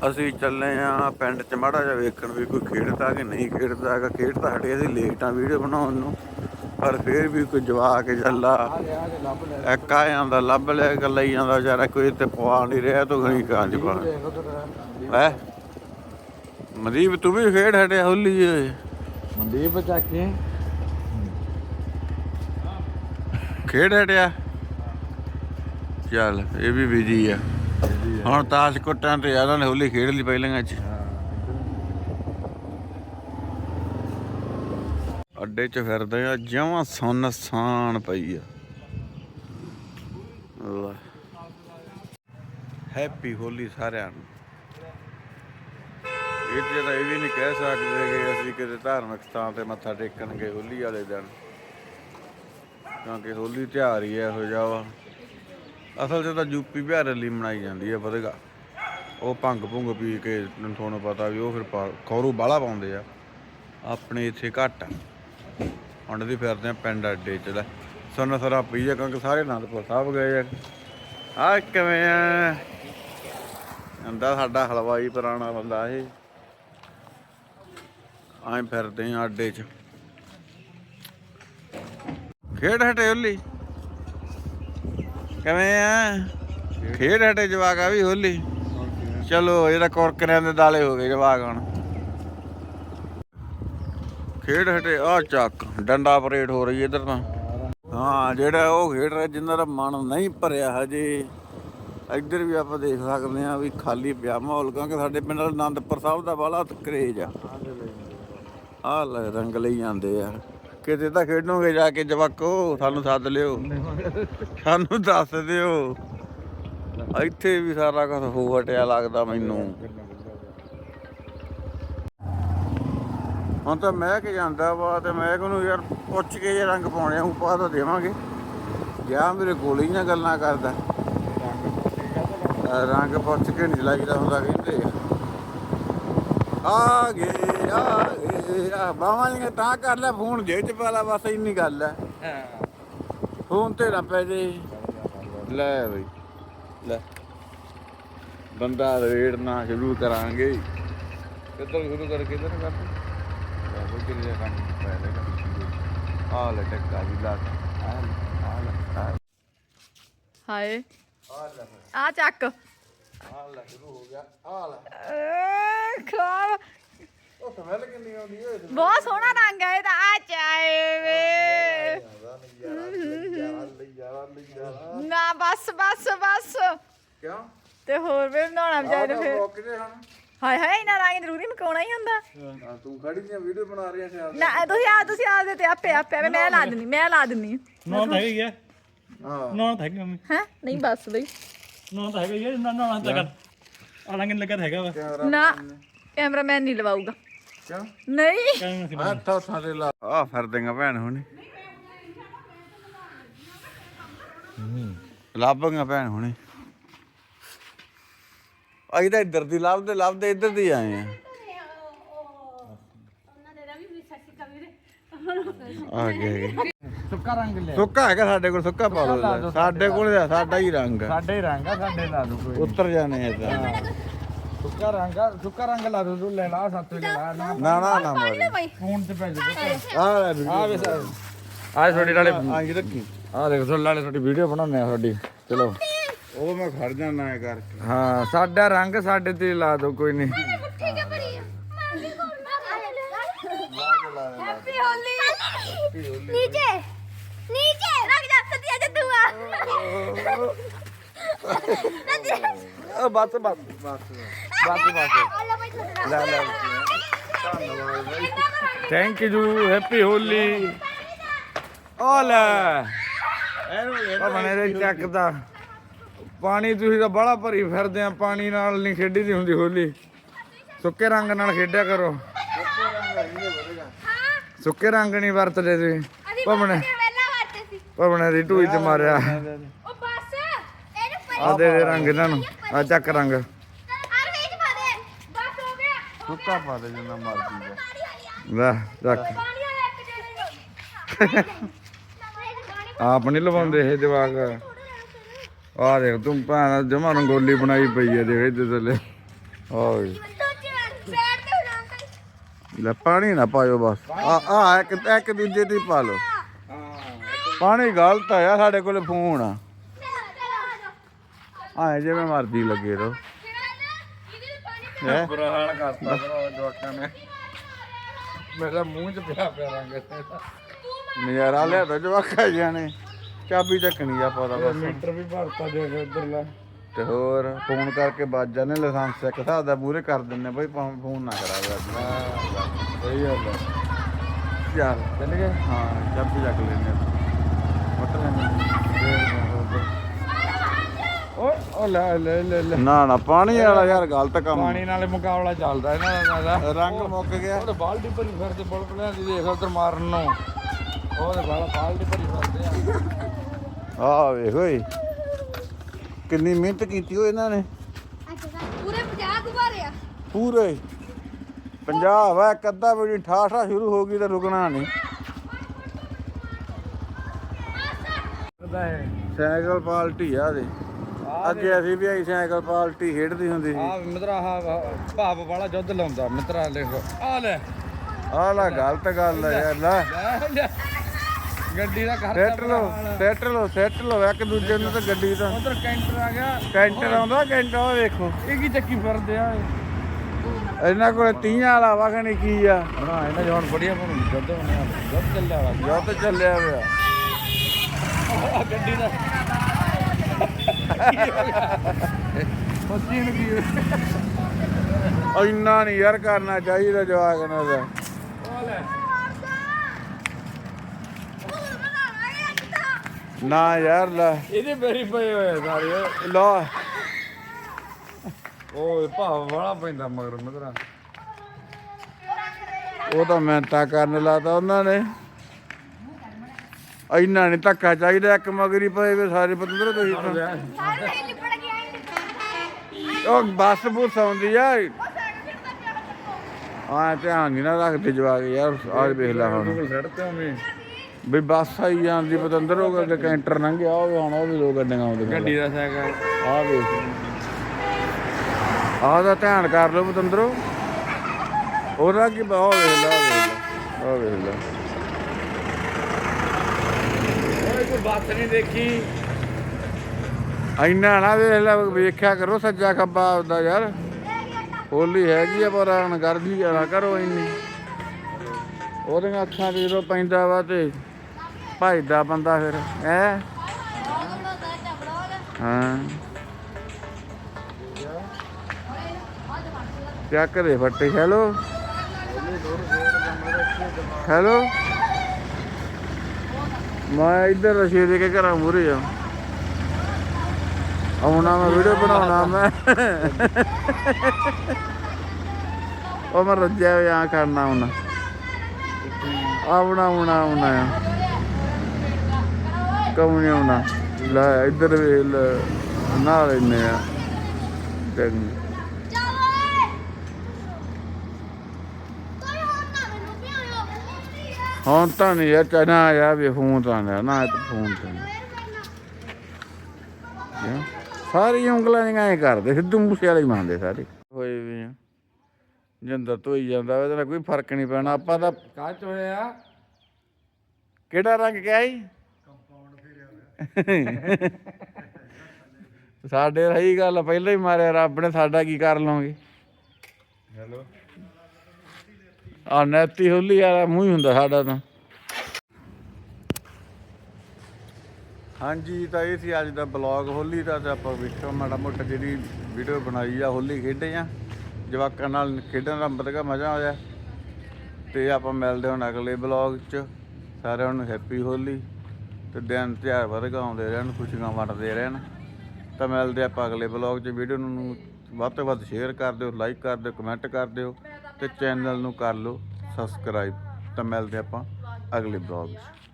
ਅਸੀਂ ਚੱਲੇ ਆ ਪਿੰਡ ਚ ਮਾੜਾ ਜਿਹਾ ਵੇਖਣ ਵੀ ਕੋਈ ਖੇਡਦਾ ਕਿ ਨਹੀਂ ਖੇਡਦਾ ਹੈਗਾ। ਖੇਡਦਾ ਹਟੇ ਅਸੀਂ ਲੇਟ ਆ ਵੀਡੀਓ ਬਣਾਉਣ ਨੂੰ ਪਰ ਫਿਰ ਵੀ ਕੋਈ ਜਵਾਕ ਜੱਲਾ ਇੱਕ ਆ ਜਾਂਦਾ ਲੱਭ ਲਿਆ ਗੱਲਾਂ ਹੀ ਜਾਂਦਾ ਵਿਚਾਰਾ ਕੋਈ ਤੇ ਪਵਾ ਨਹੀਂ ਰਿਹਾ ਤੂੰ ਘਣੀ ਕਾਂ ਚ ਪਾ ਹੈ? ਮਦੀਪ ਤੂੰ ਵੀ ਖੇਡ ਹਟਿਆ ਹੋਲੀ ਓਏ। ਮਨਦੀਪ ਚਾਕੀ ਖੇਡ ਹਟਿਆ? ਚੱਲ ਇਹ ਵੀ ਬਿਜ਼ੀ ਆ। ਹੁਣ ਤਾਸ਼ ਕੁੱਟਾਂ ਤੇ ਇਹਨਾਂ ਨੇ ਹੋਲੀ ਖੇਡ ਲਈ ਪਹਿਲਾਂ ਚ ਅੱਡੇ 'ਚ ਫਿਰਦੇ ਆ, ਜਮਾਂ ਸੁੰਨ ਸਾਨ ਪਈ ਆ। ਹੈਪੀ ਹੋਲੀ ਸਾਰਿਆਂ ਨੂੰ। ਇਹ ਜਿਹੜਾ ਇਹ ਵੀ ਨਹੀਂ ਕਹਿ ਸਕਦੇ ਕਿ ਅਸੀਂ ਕਿਤੇ ਧਾਰਮਿਕ ਸਥਾਨ ਤੇ ਮੱਥਾ ਟੇਕਣਗੇ ਹੋਲੀ ਵਾਲੇ ਦਿਨ। ਕਿਉਂਕਿ ਹੋਲੀ ਤਿਉਹਾਰ ਹੀ ਇਹੋ ਜਿਹਾ ਵਾ। ਅਸਲ 'ਚ ਤਾਂ ਯੂਪੀ ਬਿਹਾਰ ਲਈ ਮਨਾਈ ਜਾਂਦੀ ਹੈ ਵਧਗਾ ਉਹ ਭੰਗ ਭੁੰਗ ਪੀ ਕੇ ਤੁਹਾਨੂੰ ਪਤਾ ਵੀ ਉਹ ਫਿਰ ਪਾ- ਖੌਰੂ ਬਾਲਾ ਪਾਉਂਦੇ ਆ। ਆਪਣੇ ਇੱਥੇ ਘੱਟ ਆ। ਹੁਣ ਦੀ ਫਿਰਦੇ ਆ ਪਿੰਡ ਅੱਡੇ ਚ ਲੈ। ਸੁਣ ਸਰਾ ਪਈ ਕਿਉਂਕਿ ਸਾਰੇ ਅਨੰਦਪੁਰ ਸਾਹਿਬ ਗਏ ਆ। ਆ ਕਿਵੇਂ ਆ? ਅੰਦਾ ਸਾਡਾ ਹਲਵਾਈ ਪੁਰਾਣਾ ਬੰਦਾ ਇਹ। ਆਂ ਫਿਰਦੇ ਆ ਅੱਡੇ ਚ। ਖੇਡ ਹਟੇ ਹੋਲੀ ਕਿਵੇਂ ਆ? ਖੇਡ ਹਟੇ ਜਵਾਕ, ਆ ਵੀ ਹੋਲੀ। ਚਲੋ ਇਹਦਾ ਕੁਰਕਰਿਆਂ ਦੇ ਦਾਲੇ ਹੋ ਗਏ ਜਵਾਕ ਹੁਣ। ਖੇਡ ਹਟੇ, ਆ ਚੱਕ, ਡੰਡਾ ਪਰੇਡ ਹੋ ਰਹੀ ਇਧਰ ਤਾਂ। ਹਾਂ, ਜਿਹੜਾ ਉਹ ਖੇਡ ਰਿਹਾ, ਜਿੰਨਾ ਦਾ ਮਨ ਨਹੀਂ ਭਰਿਆ ਹਜੇ। ਇੱਧਰ ਵੀ ਆਪਾਂ ਦੇਖ ਸਕਦੇ ਆ ਵੀ ਖਾਲੀ ਪਿਆ ਮਾਹੌਲ, ਕਿਉਂਕਿ ਸਾਡੇ ਪਿੰਡ ਆਨੰਦਪੁਰ ਸਾਹਿਬ ਦਾ ਬਾਲਾ ਕਰੇਜ ਆ। ਆ ਲੈ ਰੰਗ ਲਈ ਜਾਂਦੇ ਆ। ਕਿਤੇ ਤਾਂ ਖੇਡੋਗੇ ਜਾ ਕੇ ਜਵਾਕੋ, ਸਾਨੂੰ ਸੱਦ ਲਿਓ। ਸਾਨੂੰ ਦੱਸ ਦਿਓ। ਇੱਥੇ ਵੀ ਸਾਰਾ ਕੁਝ ਹੋ ਹਟਿਆ ਲੱਗਦਾ ਮੈਨੂੰ। ਹੁਣ ਤਾਂ ਮੈਂ ਕਿ ਜਾਂਦਾ ਵਾ ਤੇ ਮੈਂ ਨੂੰ ਯਾਰ ਪੁੱਛ ਕੇ ਜੇ ਰੰਗ ਪਾਉਣੇ ਆ ਉਪਾ ਤਾਂ ਦੇਵਾਂਗੇ। ਜਾਂ ਮੇਰੇ ਕੋਲ ਹੀ ਨਾ ਗੱਲਾਂ ਕਰਦਾ। ਰੰਗ ਪੁੱਛ ਕੇ ਨਹੀਂ ਲੱਗਦਾ ਹੁੰਦਾ ਕਹਿੰਦੇ। ਆ ਗਏ ਆ। ਗਏ ਆ ਬਾਵਾਂ ਨੇ ਤਾਂ ਕਰ ਲੈ ਫੋਨ ਜੇਬ ਚ ਪਾ ਲਾ ਬਸ ਇੰਨੀ ਗੱਲ ਹੈ। ਫੋਨ ਤੇ ਨਾ ਪੈ ਜੇ। ਲੈ ਬਈ। ਲੈ। ਬੰਦਾ ਰੇੜਨਾ ਸ਼ੁਰੂ ਕਰਾਂਗੇ। ਕਿੱਧਰ ਸ਼ੁਰੂ ਕਰ ਕਿੱਧਰ ਕਰਦੇ ਬਾਬੂ ਕਿਹਦੇ ਕੰਮ ਪੈ ਲੈਗਾ ਆ ਲੈ ਟੱਕਾ ਵੀ ਲਾ ਆ ਲੈ, ਹਾਏ। ਆ ਚੱਕ। ਆ ਲੈ ਸ਼ੁਰੂ ਹੋ ਗਿਆ। ਆ ਲੈ। ਅਹ, ਖਰਾਬ ਉਹ ਸਮੈਲ ਕਿੰਨੀ ਆਉਂਦੀ ਓਏ ਬਹੁਤ ਸੋਹਣਾ ਰੰਗ ਹੈ ਇਹਦਾ ਆ ਚਾਏ ਵੇ। ਨਾ ਬਸ ਬਸ ਬਸ। ਕਿਉਂ? ਤੇ ਹੋਰ ਵੀ ਬਣਾਉਣਾ ਵਿਚਾਰੇ ਆਹ ਫਿਰ। ਹਾਏ ਹਾਏ ਇਹਨਾਂ ਰੰਗ ਜ਼ਰੂਰੀ ਮਕਾਉਣਾ ਹੀ ਹੁੰਦਾ। ਹਾਂ, ਤੂੰ ਖੜੀ ਦੀਆਂ ਵੀਡੀਓ ਬਣਾ ਰਹੀ ਹੈ ਨਾ ਤੁਸੀਂ ਆ ਤੁਸੀਂ ਆ ਦੇ ਤੇ ਆਪੇ ਆਪੇ ਮੈਂ ਲਾ ਦਿੰਨੀ ਮੈਂ ਲਾ ਦਿੰਨੀ ਨੌ ਹੀ। ਆ ਨੌ ਹੈ? ਨਹੀਂ ਬਸ ਬਈ। ਨੌ ਤਾਂ ਹੈਗਾ ਹੀ ਆ ਨਾ ਨਾ ਤਾਂ ਕਰ। ਆ ਲੰਗਨ ਲੱਗਾ ਤਾਂ ਹੈਗਾ ਵਾ। ਕੈਮਰਾ ਨਾ ਕੈਮਰਾਮੈਨ ਨਹੀਂ ਲਵਾਊਗਾ। ਕਿਉਂ? ਨਹੀਂ। ਕਹਿੰਦੇ ਸੀ ਆ ਤਾਂ ਸਾਰੇ ਲਾ। ਆ ਫਿਰਦੇਗਾ ਭੈਣ ਹੁਣੀ। ਲੱਭਾਂਗਾ ਭੈਣ ਹੁਣੀ। ਅਸੀਂ ਤਾਂ ਇੱਧਰ ਦੀ ਲੱਭਦੇ ਲੱਭਦੇ ਇੱਧਰ ਦੀ ਆਏ ਆ। ਆ ਗਏ। ਸੁੱਕਾ ਰੰਗ ਲੈ। ਸੁੱਕਾ ਹੈਗਾ ਸਾਡੇ ਕੋਲ ਸੁੱਕਾ ਪਾ ਲਓ ਸਾਡੇ ਕੋਲ ਤਾਂ ਸਾਡਾ ਹੀ ਰੰਗ ਆ। ਸਾਡੇ ਰੰਗ ਆ ਸਾਡੇ ਲਾ ਦੋ ਕੋਈ ਉੱਤਰ ਜਾਣੇ ਆ ਤਾਂ ਸੁੱਕਾ ਰੰਗ ਆ ਸੁੱਕਾ ਰੰਗ ਲਾ ਦੋ ਤੂੰ ਲੈ ਲਾ ਸੱਤ ਲੈ ਲਾ। ਨਾ ਨਾ ਨਾ ਨਾ ਮਾਰੀ ਫੋਨ ਤੇ ਪੈ ਜਾ ਆ ਲੈ ਵੀਡੀਓ। ਆ ਵੇ ਸਰ ਆ ਤੁਹਾਡੇ ਨਾਲੇ ਆ ਇਹ ਰੱਖੀ। ਆ ਦੇਖ ਤੁਹਾਡੇ ਨਾਲੇ ਤੁਹਾਡੀ ਵੀਡੀਓ ਬਣਾਉਂਦੇ ਆ ਤੁਹਾਡੀ। ਚਲੋ। ਉਹ ਮੈਂ ਖੜ ਜਾਣਾ ਹੈ ਕਰਕੇ। ਹਾਂ ਸਾਡਾ ਰੰਗ ਸਾਡੇ ਤੇ ਲਾ ਦੋ ਕੋਈ ਨਹੀਂ। ਅ, ਬਸ ਬਸ ਬਸ ਬਸ ਬਸ ਲੈ ਲੈ ਥੈਂਕ ਯੂ ਹੈਪੀ ਹੋਲੀ ਓਲੇ। ਭਵਨ ਇਹਦੇ ਚੱਕ ਦਾ ਪਾਣੀ ਤੁਸੀਂ ਤਾਂ ਬੜਾ ਭਰੀ ਫਿਰਦੇ ਆ ਪਾਣੀ ਨਾਲ ਨਹੀਂ ਖੇਡੀ ਦੀ ਹੁੰਦੀ ਹੋਲੀ। ਸੁੱਕੇ ਰੰਗ ਨਾਲ ਖੇਡਿਆ ਕਰੋ। ਸੁੱਕੇ ਰੰਗ ਨਹੀਂ ਵਰਤਦੇ ਤੁਸੀਂ। ਭਵਨ ਭਵਨ ਦੀ ਢੂਈ ਤੇ ਮਾਰਿਆ। ਆ ਦੇ ਦੇ ਰੰਗ ਇਹਨਾਂ ਨੂੰ। ਆ ਚੱਕ ਰੰਗ। ਸੁੱਕਾ ਪਾ ਦੇ ਜਿੰਨਾ ਮਰਜ਼ੀ ਲੈ ਰੱਖ ਆਪ ਨਹੀਂ ਲਵਾਉਂਦੇ ਇਹ ਜਵਾਕ। ਆ ਦੇਖ ਤੂੰ ਭੈਣ ਜਮਾ ਰੰਗੋਲੀ ਬਣਾਈ ਪਈ ਹੈ ਦੇਖ ਇੱਥੇ ਥੱਲੇ। ਓਏ। ਲੈ ਪਾਣੀ ਨਾ ਪਾਇਓ ਬਸ। ਆ ਆ ਇੱਕ ਇੱਕ ਦੂਜੇ ਦੀ ਪਾ ਲਓ। ਪਾਣੀ ਗਲਤ ਆ ਸਾਡੇ ਕੋਲ ਫੋਨ ਆ। ਆਏ ਜਿਵੇਂ ਮਰਜ਼ੀ ਲੱਗੇ ਰੋ ਹੈ? ਬੁਰਾ ਹਾਲ ਕਰਤਾ ਜਵਾਕਾਂ ਨੇ। ਮੇਰਾ ਮੂੰਹ ਚ ਪਿਆ ਪਿਆ ਰੰਗ। ਇਹਦਾ। ਨਜ਼ਾਰਾ ਲਿਆ ਤਾਂ ਜਵਾਖਾ ਜਾਣੇ ਚਾਬੀ ਚੱਕਣੀ ਆ ਪਤਾ ਬਸ। ਮੀਟਰ ਵੀ ਭਰਤਾ ਦੇਖ ਉਧਰ ਲੈ ਤੇ ਹੋਰ ਫੋਨ ਕਰਕੇ ਵੱਜ ਜਾਂਦੇ ਲਾਇਸੈਂਸ ਇੱਕ ਹਿਸਾਬ ਦਾ ਪੂਰੇ ਕਰ ਦਿੰਦੇ ਬਈ ਭਾਵੇਂ ਫੋਨ ਨਾ ਕਰਾਵੇ ਅੱਜ। ਸਹੀ ਗੱਲ ਹੈ ਯਾਰ ਚੱਲ ਗਏ? ਹਾਂ ਚਾਬੀ ਚੱਕ ਲੈਂਦੇ ਮਟਰ ਓਏ ਉਹ ਲੈ ਲੈ ਲੈ ਲੈ। ਨਾ ਨਾ ਪਾਣੀ ਵਾਲਾ ਯਾਰ ਗਲਤ ਕੰਮ ਪਾਣੀ ਨਾਲ ਮੁਕਾਬਲਾ ਚੱਲਦਾ ਇਹਨਾਂ ਦਾ ਰੰਗ ਮੁੱਕ ਗਿਆ। ਉਹ ਬਾਲਟੀ ਭਰੀ ਫਿਰਦੇ ਬੁਲਬੁਲਿਆਂ ਦੀ ਦੇਖ ਉਧਰ ਮਾਰਨ ਨੂੰ। ਉਹ ਤੇ ਬਾਲਾ ਬਾਲਟੀ ਭਰੀ ਫਿਰਦੇ ਆ। ਆ ਵੇਖ ਓਏ ਕਿੰਨੀ ਮਿਹਨਤ ਕੀਤੀ ਓ ਇਹਨਾਂ ਨੇ। ਪੂਰੇ 50 ਗੁਬਾਰੇ ਆ। ਪੂਰੇ। ਪੰਜਾਬ ਹੈ ਇੱਕ ਅੱਧਾ ਵੀ ਠਾਠਾ ਸ਼ੁਰੂ ਹੋ ਗਈ ਤਾਂ ਰੁਕਣਾ ਨਹੀਂ। ਸਾਈਕਲ ਪਾਲਟੀ ਆ ਦੇ ਅੱਗੇ ਅਸੀਂ ਵੀ ਆਈ ਸਾਈਕਲ ਪਾਲਟੀ ਖੇਡਦੀ ਹੁੰਦੀ ਸੀ। ਆ ਮਿੱਤਰਾ ਆ ਭਾਵ ਵਾਲਾ ਜੁੱਧ ਲਾਉਂਦਾ ਮਿੱਤਰਾ ਦੇਖੋ। ਆ ਲੈ। ਆਹ ਲਾ ਗਲਤ ਗੱਲ ਆ ਯਾਰ ਲੈ। ਗੱਡੀ ਦਾ ਖਰਚਾ ਸੈੱਟ ਲੋ ਸੈੱਟ ਲੋ ਸੈੱਟ ਲੋ ਇੱਕ ਦੂਜੇ ਨੂੰ ਤਾਂ ਗੱਡੀ ਦਾ। ਉਧਰ ਕੈਂਟਰ ਆ ਗਿਆ। ਕੈਂਟਰ ਆਉਂਦਾ ਕੈਂਟਰ ਉਹ ਦੇਖੋ। ਇਹ ਕੀ ਚੱਕੀ ਫਿਰਦੇ ਆ? ਇਹਨਾਂ ਕੋਲ ਤੀਆਂ ਵਾਲਾ ਵਗਣੀ ਕੀ ਆ? ਬਣਾ ਇਹਨਾਂ ਦੇ ਹੁਣ ਬੜੀਆ ਬਣੂ ਜੁੱਧ ਬਣਿਆ। ਜੁੱਧ ਚੱਲਿਆ ਵਾ। ਜੁੱਧ ਚੱਲਿਆ ਆ ਗੱਡੀ ਦਾ ਕੀ ਇੰਨਾ ਨਹੀਂ ਯਾਰ ਕਰਨਾ ਚਾਹੀਦਾ ਜਵਾਕ ਨੇ ਦਾ ਨਾ ਯਾਰ ਲੈ। ਇਹਦੇ ਬੇਰੀ ਪਏ ਹੋਏ ਆ ਸਾਰੇ। ਲਾ। ਓਏ ਭਾਵ ਵਾਲਾ ਪੈਂਦਾ ਮਗਰ ਮਿੱਤਰਾ ਉਹ ਤਾਂ ਮਿਹਨਤਾਂ ਕਰਨ ਲਾਤਾ ਉਹਨਾਂ ਨੇ। ਇੰਨਾ ਨਹੀਂ ਧੱਕਾ ਚਾਹੀਦਾ ਇੱਕ ਮਗਰੀ ਪਏ ਵੇ ਸਾਰੇ ਪਤੰਦਰ ਤੁਸੀਂ ਤਾਂ। ਸਾਰੇ ਨਹੀਂ ਲਿਪੜ ਗਿਆ ਉਹ ਬੱਸ ਬੁੱਸ ਆਉਂਦੀ ਆ। ਆ ਧਿਆਨ ਨਹੀਂ ਨਾ ਰੱਖਦੇ ਜਵਾਕ ਯਾਰ ਆਹ ਵੇਖ ਲੈ ਹੁਣ। ਗੂਗਲ ਤੇ ਵੀ ਬੱਸ ਆਈ ਜਾਂਦੀ ਪਤੰਦਰ ਹੋ ਗਿਆ ਕੈਂਟਰ ਲੰਘਿਆ ਉਹ ਵੀ ਹੁਣ ਉਹ ਵੀ ਦੋ ਗੱਡੀਆਂ ਆਉਂਦੀਆਂ। ਗੱਡੀ ਦਾ ਸਾਈਕਲ। ਆ ਵੇਖ। ਆਹ ਦਾ ਧਿਆਨ ਕਰ ਲਓ ਪਤੰਦਰੋ। ਉਹਦਾ ਕੀ ਬਾਹ ਵੇਖ ਲੈ ਆਹ ਵੇਖ ਲੈ ਆਹ ਵੇਖ ਲੈ ਓਏ ਕੋਈ ਬਾਤ ਨਹੀਂ ਦੇਖੀ। ਇੰਨਾ ਨਾ ਵੇਖ ਲੈ, ਵੇਖਿਆ ਕਰੋ ਸੱਜਾ ਖੱਬਾ ਆਪਦਾ ਯਾਰ। ਹੋਲੀ ਹੈਗੀ ਆ, ਪਰ ਹੁਣ ਗਰਦੀ ਨਾ ਕਰੋ ਇੰਨੀ। ਉਹਦੀਆਂ ਅੱਖਾਂ 'ਚ ਜਦੋਂ ਪੈਂਦਾ ਵਾ ਤੇ ਭਜਦਾ ਬੰਦਾ ਫਿਰ, ਹੈ? ਹਾਂ। ਚੱਕ ਦੇ ਫੱਟੇ, ਹੈਲੋ। ਹੈਲੋ। ਮੈਂ ਇੱਧਰ ਰਸ਼ੀਦ ਦੇ ਘਰਾਂ ਮੂਰੇ ਆ। ਆਉਣਾ ਮੈਂ ਵੀਡੀਓ ਬਣਾਉਣਾ ਮੈਂ। ਉਹ ਮੈਂ ਰੱਜਿਆ ਹੋਇਆ ਕਰਨਾ ਹੁਣ। ਆਉਣਾ ਆਉਣਾ ਆਉਣਾ ਕੌਣ ਨਹੀਂ ਆਉਣਾ। ਲੈ, ਇੱਧਰ ਵੇਖ ਲੈ ਨਾਲ ਲੈਨੇ ਆ। ਚੰਗੀ ਚੱਲ ਓਏ ਕੋਈ ਹੋਰ ਨਾ ਮੈਨੂੰ ਪਿਓ ਹੁਣ ਤਾਂ ਨਹੀਂ ਯਾਰ ਚਨਾ ਆ ਵੀ ਫੋਨ ਤਾਂ ਨਾ ਨਾ ਇਹ ਤਾਂ ਫੋਨ ਤਾਂ ਨੀ। ਕਿਉਂ? ਸਾਰੀਆਂ ਉਂਗਲਾਂ ਨਹੀਂ ਐ ਕਰਦੇ ਸਿੱਧੂ ਮੂਸੇ ਵਾਲੇ ਹੀ ਮੰਨਦੇ ਸਾਰੇ। ਹੋਏ ਵੀ ਆ। ਜਿੰਦਰ ਧੋਈ ਜਾਂਦਾ ਇਹਦੇ ਨਾਲ ਕੋਈ ਫ਼ਰਕ ਨਹੀਂ ਪੈਣਾ। ਆਪਾਂ ਤਾਂ ਕੱਚ ਹੋਇਆ? ਕਿਹੜਾ ਰੰਗ ਕਿਹਾ ਸੀ? ਸਾਡੇ ਰਹੀ ਗੱਲ ਪਹਿਲਾਂ ਹੀ ਮਾਰਿਆ ਰੱਬ ਨੇ ਸਾਡਾ ਕੀ ਕਰ ਲਵਾਂਗੇ? ਹੈਲੋ? ਆ ਨੈਤੀ ਹੋਲੀ ਵਾਲਾ ਮੂੰਹ ਹੀ ਹੁੰਦਾ ਸਾਡਾ ਤਾਂ। ਹਾਂਜੀ, ਤਾਂ ਇਹ ਸੀ ਅੱਜ ਦਾ ਬਲੌਗ ਹੋਲੀ ਦਾ ਤੇ ਆਪਾਂ ਵੇਖੋ ਮਾੜਾ ਮੋਟਾ ਜਿਹੜੀ ਵੀਡੀਓ ਬਣਾਈ ਆ, ਹੋਲੀ ਖੇਡੇ ਆ। ਜਵਾਕਾਂ ਨਾਲ ਖੇਡਣ ਦਾ ਬਦਗਾ ਮਜ਼ਾ ਆਇਆ। ਤੇ ਆਪਾਂ ਮਿਲਦੇ ਹਾਂ ਅਗਲੇ ਬਲੌਗ 'ਚ। ਸਾਰਿਆਂ ਨੂੰ ਹੈਪੀ ਹੋਲੀ। ਤੇ ਦਿਨ ਤਿਉਹਾਰ ਵਧਗਾ ਆਉਂਦੇ ਰਹਿਣ, ਖੁਸ਼ੀਆਂ ਵੰਡਦੇ ਰਹਿਣ। ਤਾਂ ਮਿਲਦੇ ਆਪਾਂ ਅਗਲੇ ਬਲੌਗ 'ਚ। ਵੀਡੀਓ ਨੂੰ ਵੱਧ ਤੋਂ ਵੱਧ ਸ਼ੇਅਰ ਕਰ ਦਿਓ ਲਾਈਕ ਕਰ ਦਿਓ ਕਮੈਂਟ ਕਰ ਦਿਓ। ਤੇ ਚੈਨਲ ਨੂੰ ਕਰ ਲਓ ਸਬਸਕ੍ਰਾਈਬ। ਤਾਂ ਮਿਲਦੇ ਆਪਾਂ ਅਗਲੇ ਬਲੌਗ 'ਚ।